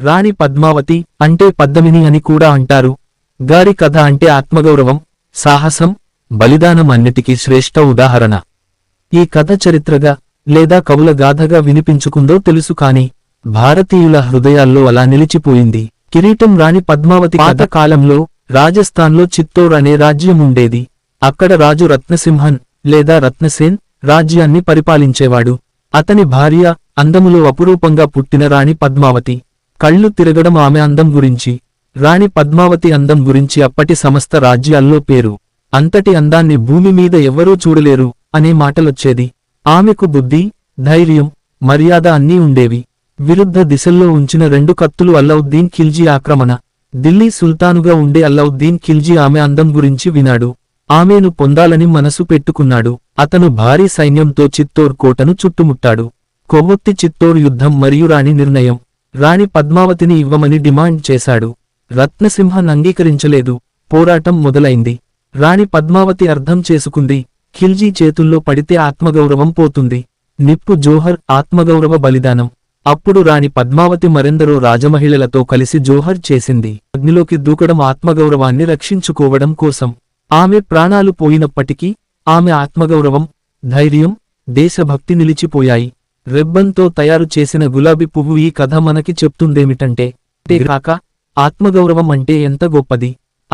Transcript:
రాణి పద్మావతి అంటే పద్దమిని అని కూడా అంటారు. గారి కథ అంటే ఆత్మగౌరవం సాహసం బలిదానం అన్నిటికీ శ్రేష్ఠ ఉదాహరణ. ఈ కథ చరిత్రగా లేదా కవుల గాథగా వినిపించుకుందో తెలుసు కాని భారతీయుల హృదయాల్లో అలా నిలిచిపోయింది. కిరీటం రాణి పద్మావతి పాత కాలంలో రాజస్థాన్లో చిత్తోర్ అనే రాజ్యం ఉండేది. అక్కడ రాజు రత్నసింహన్ లేదా రత్నసేన్ రాజ్యాన్ని పరిపాలించేవాడు. అతని భార్య అందములో అపురూపంగా పుట్టిన రాణి పద్మావతి. కళ్ళు తిరగడం ఆమె అందం గురించి రాణి పద్మావతి అందం గురించి అప్పటి సమస్త రాజ్యాల్లో పేరు. అంతటి అందాన్ని భూమి మీద ఎవ్వరూ చూడలేరు అనే మాటలొచ్చేది. ఆమెకు బుద్ధి ధైర్యం మర్యాద అన్నీ ఉండేవి. విరుద్ధ దిశల్లో ఉంచిన రెండు కత్తులు అల్లౌద్దీన్ ఖిల్జీ ఆక్రమణ. ఢిల్లీ సుల్తానుగా ఉండే అల్లౌద్దీన్ ఖిల్జీ ఆమె అందం గురించి వినాడు. ఆమెను పొందాలని మనసు పెట్టుకున్నాడు. అతను భారీ సైన్యంతో చిత్తోర్ కోటను చుట్టుముట్టాడు. కొవ్వొత్తి చిత్తోర్ యుద్ధం మరియు రాణి నిర్ణయం. రాణి పద్మావతిని ఇవ్వమని డిమాండ్ చేశాడు. రత్నసింహన్ అంగీకరించలేదు. పోరాటం మొదలైంది. రాణి పద్మావతి అర్థం చేసుకుంది. ఖిల్జీ చేతుల్లో పడితే ఆత్మగౌరవం పోతుంది. నిప్పు జోహర్ ఆత్మగౌరవ బలిదానం. అప్పుడు రాణి పద్మావతి మరెందరో రాజమహిళలతో కలిసి జోహర్ చేసింది. అగ్నిలోకి దూకడం ఆత్మగౌరవాన్ని రక్షించుకోవడం కోసం. ఆమె ప్రాణాలు పోయినప్పటికీ ఆమె ఆత్మగౌరవం ధైర్యం దేశభక్తి నిలిచిపోయాయి. రెబ్బన్తో తయారు చేసిన గులాబీ పువ్వు ఈ కథ మనకి చెప్తుందేమిటంటే కాక ఆత్మగౌరవం అంటే ఎంత గొప్పది.